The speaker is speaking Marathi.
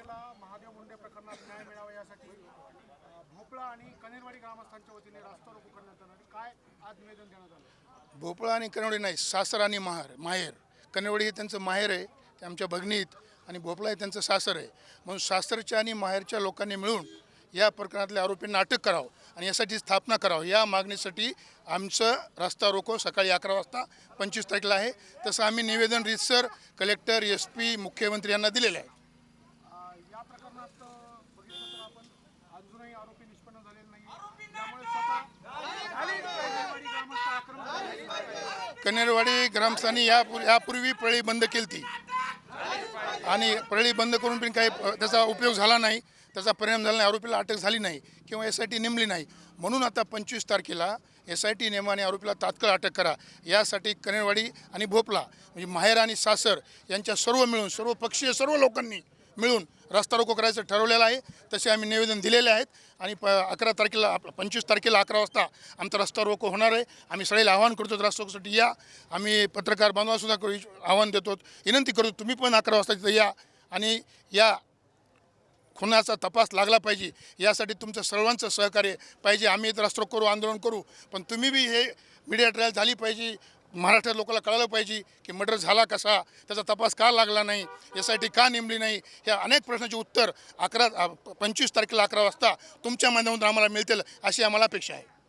तारखेला महादेव मुंडे प्रकरणात न्याय मिळावा यासाठी भोपळा आणि कनेरवाडी ग्रामस्थांच्या वतीने रास्ता रोको करण्यात आला काय आज निवेदन देण्यात आलं? भोपळा आणि कनवडी नाही सासर आणि महार माहेर. कनवडी हे त्यांचं माहेर आहे ते आमच्या भगनीत आणि भोपळा हे त्यांचं सासर आहे. म्हणून सासरच्या आणि माहेरच्या लोकांनी मिळून या प्रकरणातल्या आरोपींना अटक करावं आणि यासाठी स्थापना करावं. या मागणीसाठी आमचं रस्ता रोको सकाळी अकरा वाजता पंचवीस तारखेला आहे. तसं आम्ही निवेदन रितसर कलेक्टर एस पी मुख्यमंत्री यांना दिलेलं आहे. या प्रकरणात बघितलं तर आपण अजूनही आरोपी निष्पन्न झालेले नाही त्यामुळे स्वतः कनेरवाडी ग्रामस्थांनी या यापूर्वी प्रळी बंद केली ती आणि प्रळी बंद करून पण काही त्याचा उपयोग झाला नाही. त्याचा परिणाम झाला नाही. आरोपीला अटक झाली नाही किंवा एस आय टी नेमली नाही. म्हणून आता पंचवीस तारखेला एस आय टी नेमाने आरोपीला तात्काळ अटक करा. यासाठी कनेरवाडी आणि भोपला म्हणजे माहेर आणि सासर यांच्या सर्व मिळून सर्व पक्षीय सर्व लोकांनी मिळून रस्ता रोको करायचं ठरवलेलं आहे. तसे आम्ही निवेदन दिलेले आहेत. आणि प अकरा तारखेला आपलं पंचवीस तारखेला अकरा वाजता आमचा रस्ता रोको होणार आहे. आम्ही सगळ्याला आवाहन करतो रस्ता रोकोसाठी या. आम्ही पत्रकार बांधवासुद्धा करू आव्हान देतो. विनंती करतो तुम्ही पण अकरा वाजता तिथं या. आणि या खुनाचा तपास लागला पाहिजे. यासाठी तुमचं सर्वांचं सहकार्य पाहिजे. आम्ही रस्ता रोको करू आंदोलन करू. पण तुम्ही बी हे मीडिया ट्रायल झाली पाहिजे. महाराष्ट्रात लोकांना कळालं पाहिजे की मर्डर झाला कसा त्याचा तपास का लागला नाही यासाठी का नेमली नाही ह्या अनेक प्रश्नाचे उत्तर अकरा पंचवीस तारखेला अकरा वाजता तुमच्या माध्यमातून आम्हाला मिळतील अशी आम्हाला अपेक्षा आहे.